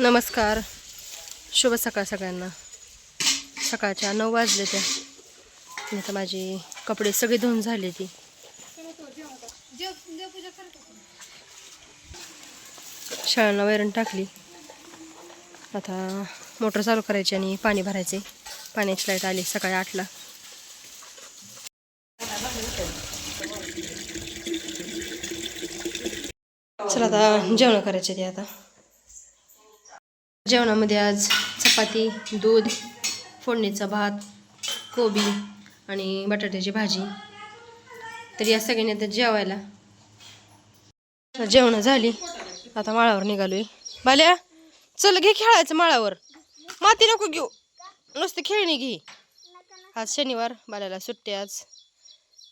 नमस्कार. शुभ सकाळ सगळ्यांना. सकाळच्या नऊ वाजले त्या. आता माझी कपडे सगळे धुवून झाले ती. शाळांना वैरण टाकली. आता मोटर चालू करायची आणि पाणी भरायचे. पाण्याची लाइट आली सकाळी आठला. चला आता जेवण करायचे ते आता. जेवणामध्ये आज चपाती दूध फोडणीचा भात कोबी आणि बटाट्याची भाजी. तर या सगळ्यांनी आता जेवायला. जेवण झाली. आता माळावर निघालोय. बाल्या चल घे खेळायचं माळावर. माती नको घेऊ. नुसती खेळणी घे. आज शनिवार बाल्याला सुट्टी आज.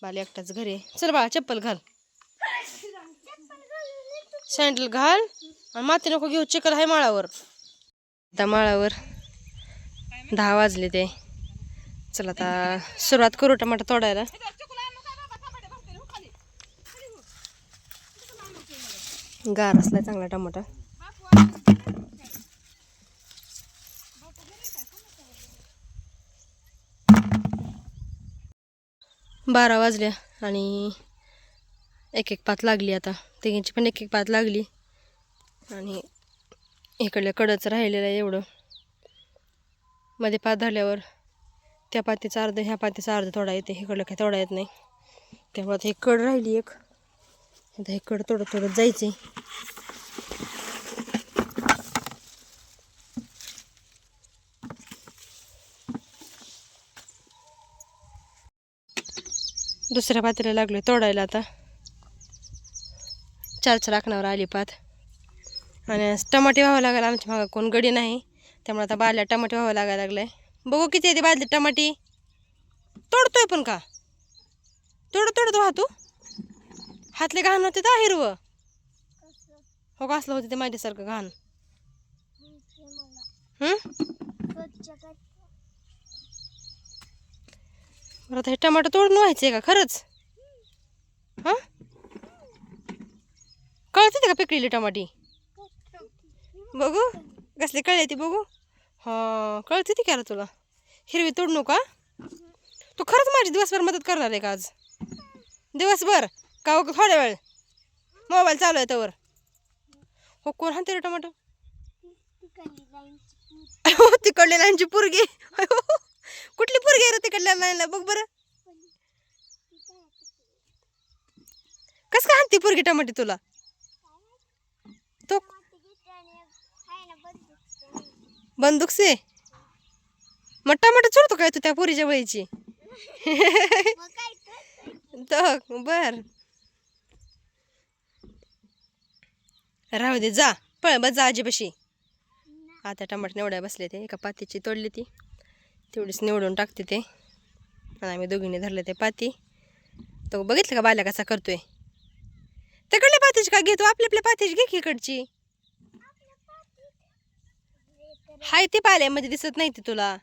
बाल्या एकटाच घरी चल बाळा चप्पल घाल. सँडल घाल. आणि माती नको घेऊ. चिकल आहे माळावर. आता माळावर दहा वाजले ते. चला आता सुरुवात करू टमाटा तोडायला. गार असला चांगला टमाटा बारा वाजल्या आणि एक एक पात लागली आता. तिघींची पण एक एक पात लागली. आणि इकडलं कडच राहिलेलं आहे एवढं. मध्ये पात झाल्यावर त्या पातीचा अर्ध ह्या पातीचा अर्ध थोडा येते इकडलं काही तोडा येत नाही. त्यामुळे आता हे कड राहिली एक. आता हे कड तोडत जायचं जायचे दुसऱ्या पातीला लागले तोडायला आता. चार चार आखणावर आली पात. आणि टमाटे व्हावं लागायला आमच्या मागं. कोण गडी नाही. त्यामुळे आता बाल्या टमाटे व्हावं लागायला लागलाय. बघू किती येते बाजली टमाटी. तोडतोय पण का? तोड तोडतो हा तू. हातले घाण होते तर हिरवं. हो का असलं होतं ते माझ्यासारखं घाण. बरं आता हे टमाटर तोडून व्हायचे का? खरंच? हां? कळते का पिकलेली टमाटी? बघू. कसली कळली ती बघू. हा कळते ती का तुला. हिरवी तोड नका तू खरंच माझी दिवसभर मदत करणार आहे का आज? दिवसभर? का हो थोड्या वेळ? मोबाईल चालू आहे त्यावर हो कोण हाणते रे टमाटो? हो, तिकडल्या लाईनची पुरगी. कुठली पुरगी आहे रे तिकडल्या लाईनला? बघ बरं. कस काय हाणते पुरगी टमाटे तुला? तो बंदूक से? मग टमाटर चोरतो काय तू त्या पोरीच्या वळीची बर. राहू दे जा. पळ बस जा आजीपाशी. आता टमाटर निवडाय बसले ते. एका पातीची तोडली ती. तेवढीच निवडून टाकते ते. आणि आम्ही दोघींनी धरले ते पाती. तो बघितलं का बाल्या कसा करतोय? तिकडल्या पातीची का घेतो आपल्या आपल्या पातीची घे की इकडची. हाय ती पाल्यामध्ये दिसत नाही ती तुला.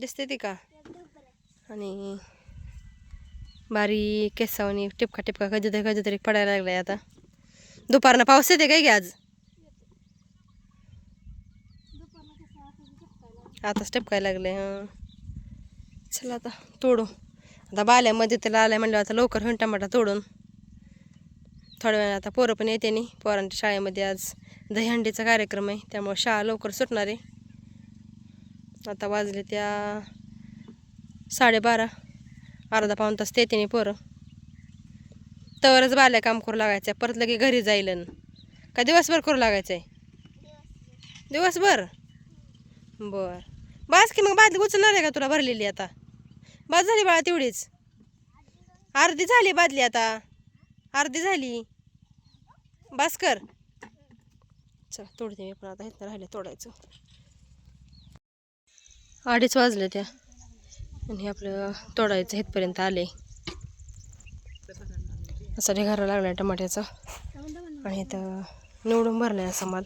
दिसते ती का? आणि बारीक केसावणी टिपका टिपका कधी कधीतरी पडायला लागलाय आता. दुपारनं पाऊस येते काय की आज? आता टिपकायला लागले हं. चला आता तोडू. आता बाल्यामध्ये त्याला आल्या म्हणलं आता लवकर होईन टमाटा तोडून. थोड्या वेळा आता पोरं पण येते नाही पोरांच्या शाळेमध्ये आज. दहीहंडीचा कार्यक्रम आहे त्यामुळे शाळा लवकर सुटणार आहे. आता वाजले त्या साडेबारा अर्धा पाऊन तास ते नाही पोरं. तरच बाल्या काम करू लागायचं परत लगे घरी जाईल का दिवसभर करू लागायचं आहे दिवसभर? बर. बास की मग बादली उचलणार आहे का तुला भरलेली आता? बाद झाली बाळा तेवढीच. अर्धी झाली बादली आता. अर्धी झाली. बास कर. चला तोडते मी पण आता इथं राहिले तोडायचं. अडीच वाजले त्या. आणि आपलं तोडायचं इथपर्यंत आले. असा ढिगारा लागला टमाट्याचा. आणि इथं निवडून भरलाय असा माल.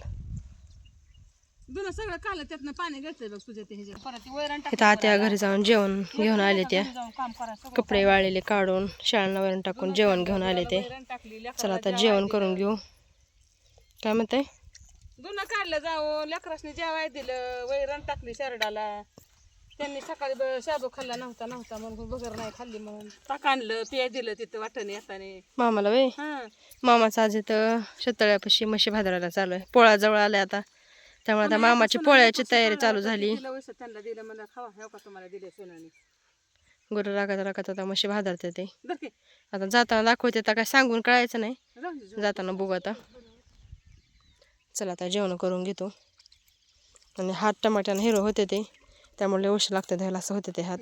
जुनं सगळं काल त्यातनं पाणी गळतंय बघ तुझ्या ते ह्याच्यात. परत ती वैरण टाक इथं आत्या घरी जाऊन जेवण घेऊन आले त्या. कपडे वाळलेले काढून शाळांना वरून टाकून जेवण घेऊन आले ते. चला आता जेवण करून घेऊ. काय म्हणते जुनं काढ खाल्लं जाऊन लेकरासनी जेवाय दिलं वैरण टाकली शरडाला. त्यांनी सकाळी ब- शाबू खाल्ला नव्हता नव्हता म्हणून बगर नाही खाल्ली म्हणून. ताक आणलं पिया दिलं तिथं वाटण येताने. मामाला वय? हा. मामाचं आज इथं शेतळ्यापाशी म्हशी भादराला चालू आहे. पोळा जवळ आलाय आता. त्यामुळे आता मामाची पोळ्याची तयारी चालू झाली. दिलं वैस त्यांना दिलं म्हणलं खावा हे का तुम्हाला दिले सोनाने? गुरु राखत राखत आता म्हशी भादरते ते. की. आता जाताना दाखवते आता काय सांगून कळायचं नाही. जाऊन दे, जाऊन जाताना बघू आता. चला आता जेवण करून घेतो. आणि हात टमाट्यानं हिरो होते ते त्यामुळे उशीर लागते द्यायला असं होते ते हात.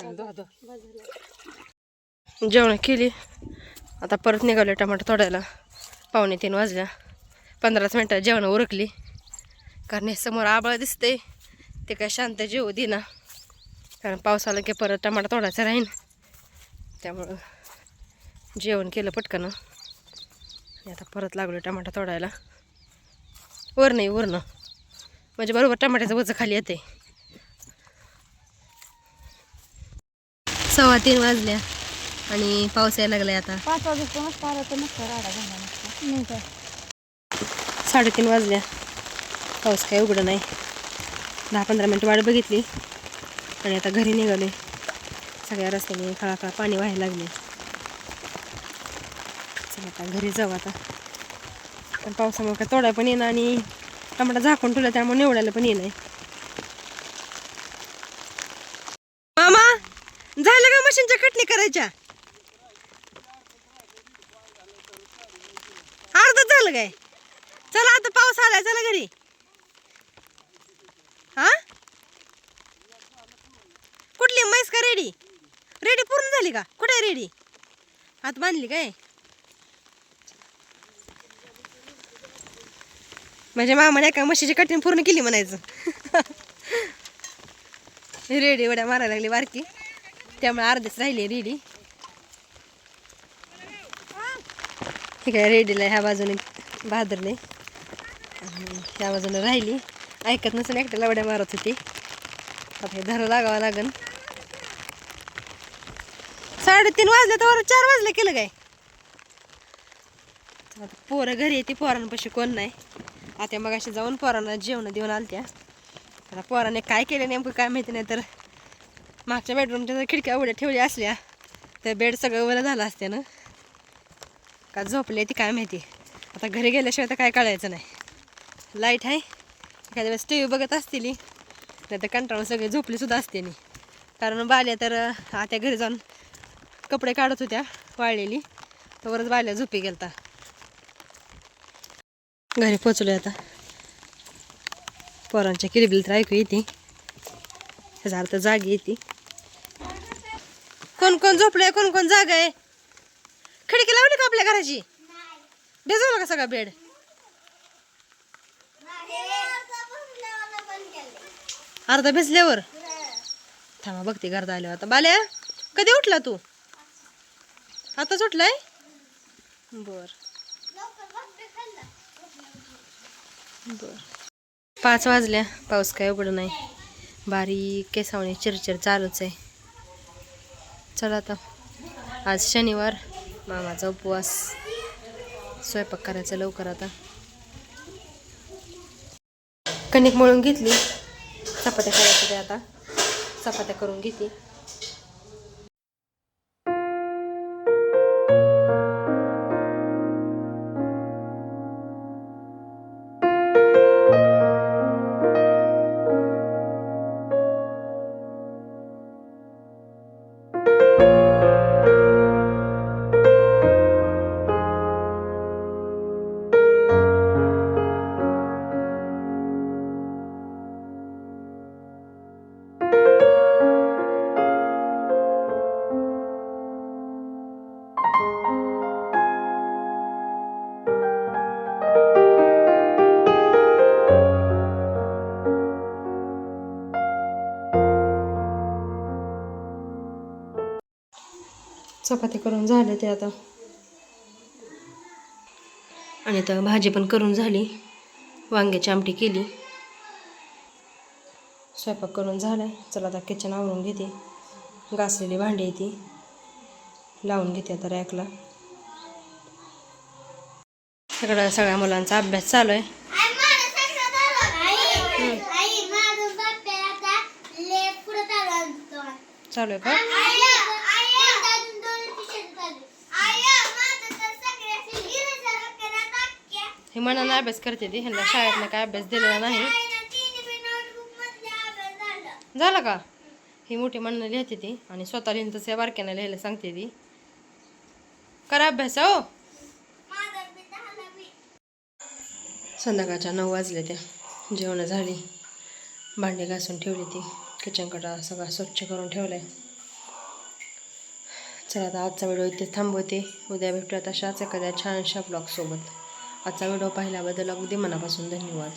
जेवण केली. आता परत निघाले टमाटर तोडायला. पावणे तीन वाजल्या. पंधराच मिनटात जेवण उरकली. कारण हे समोर आबळ दिसते ते काय शांत जेवू देना. कारण पाऊस आला की परत टमाटर तोडायचं राहीन. त्यामुळं जेवण केलं पटकन. आणि आता परत लागलो टमाटर तोडायला. वर नाही वरनं म्हणजे बरोबर टमाट्याचं वजन खाली येते सव्वा तीन वाजल्या आणि पाऊस यायला लागलाय आता. पाच वाजता साडेतीन वाजल्या. पाऊस काही उघडं नाही. दहा पंधरा मिनटं वाट बघितली आणि आता घरी निघाले सगळ्या रस्त्याने खळाखळा पाणी व्हायला लागले चला आता घरी जाऊ आता. पण पावसामुळे काय तोडाय पण येणार आणि टमाटा झाकून ठेवला त्यामुळे निवडायला पण येणार मामा झालं का मशीनच्या कटणी करायच्या? अर्धच झालं काय? चला आता पाऊस आलाय चला घरी. हा? कुठली? म्हैस का रेडी? रेडी पूर्ण झाली का? कुठे रेडी? आत बांधली काय? म्हणजे मामाने एका म्हशीची कठीण पूर्ण केली म्हणायचं. रेडी उड्या मारायला लागली बारकी. त्यामुळे अर्धीच राहिली रेडी. ठीक आहे रेडीला ह्या बाजूने बहादरले ह्या बाजूने राहिली. ऐकत नसून एकट्याला उड्या मारत होती. आता हे धरं लागावं लागन. साडेतीन वाजले तर चार वाजले केलं काय? पोरं घरी येते पोरांपाशी कोण नाही. आता मग अशी जाऊन पोरांना जेवण देऊन आलत्या. आता पोराने काय केलं नेमकं काय माहिती नाही तर मागच्या बेडरूमच्या जर खिडक्या उड्या ठेवल्या असल्या तर बेड सगळं वलं झालं असते ना का झोपले ती काय माहिती. आता घरी गेल्याशिवाय तर काय कळायचं नाही. लाइट आहे. एखाद्या वेळेस टी व्ही बघत असतील नाही तर कंटाळून सगळे झोपलीसुद्धा असते नी. कारण बाल्या तर आता घरी जाऊन कपडे काढत होत्या वाळलेली. तोवरच बाल्या झोपी गेलता. घरी पोचलोय आता. पोरांच्या किलबिल तर ऐकू येते. ह्याचा अर्थ जागी येते. कोण कोण झोपलंय कोण कोण जाग आहे? खिडकी लावली का आपल्या घराची? भिजवलं का सगळा बेड? अर्धा भिजल्यावर? थांबा बघते घरदा आल्यावर. आता बाल्या कधी उठला तू? आताच उठलाय? बर. बरं. पाच वाजल्या. पाऊस काय उघडं नाही. बारीक केसावणे चिरचिर चालूच आहे. चला आता. आज शनिवार. मामाचा उपवास. स्वयंपाक करायचा लवकर आता. कणिक मळून घेतली. चपात्या करायच्या आता. चपात्या करून घेते चपाती करून झाले ते आता. आणि आता भाजी पण करून झाली. वांग्याची आमटी केली. स्वयंपाक करून झाला चला आता किचन आवरून घेते. घासलेली भांडी येते लावून घेते आता रॅकला. सगळ्या सगळ्या मुलांचा अभ्यास चालू आहे. चालू आहे का? हे मनाला अभ्यास करते ती. ह्यांना शाळेतनं काय अभ्यास दिलेला नाही. झालं का? ही मोठी म्हणणं लिहिते ती आणि स्वतः लिहिन तसं या बारक्यानं लिहायला सांगते ती. करा अभ्यास हो. संध्याकाळच्या नऊ वाजले त्या जेवणं झाली. भांडी घासून ठेवली ती. किचन कटा सगळा स्वच्छ करून ठेवलाय. चला आता आजचा व्हिडिओ इथे थांबवते. उद्या भेटूयात अशाच एखाद्या छानशा ब्लॉगसोबत आजचा व्हिडिओ पाहिल्याबद्दल अगदी मनापासून धन्यवाद.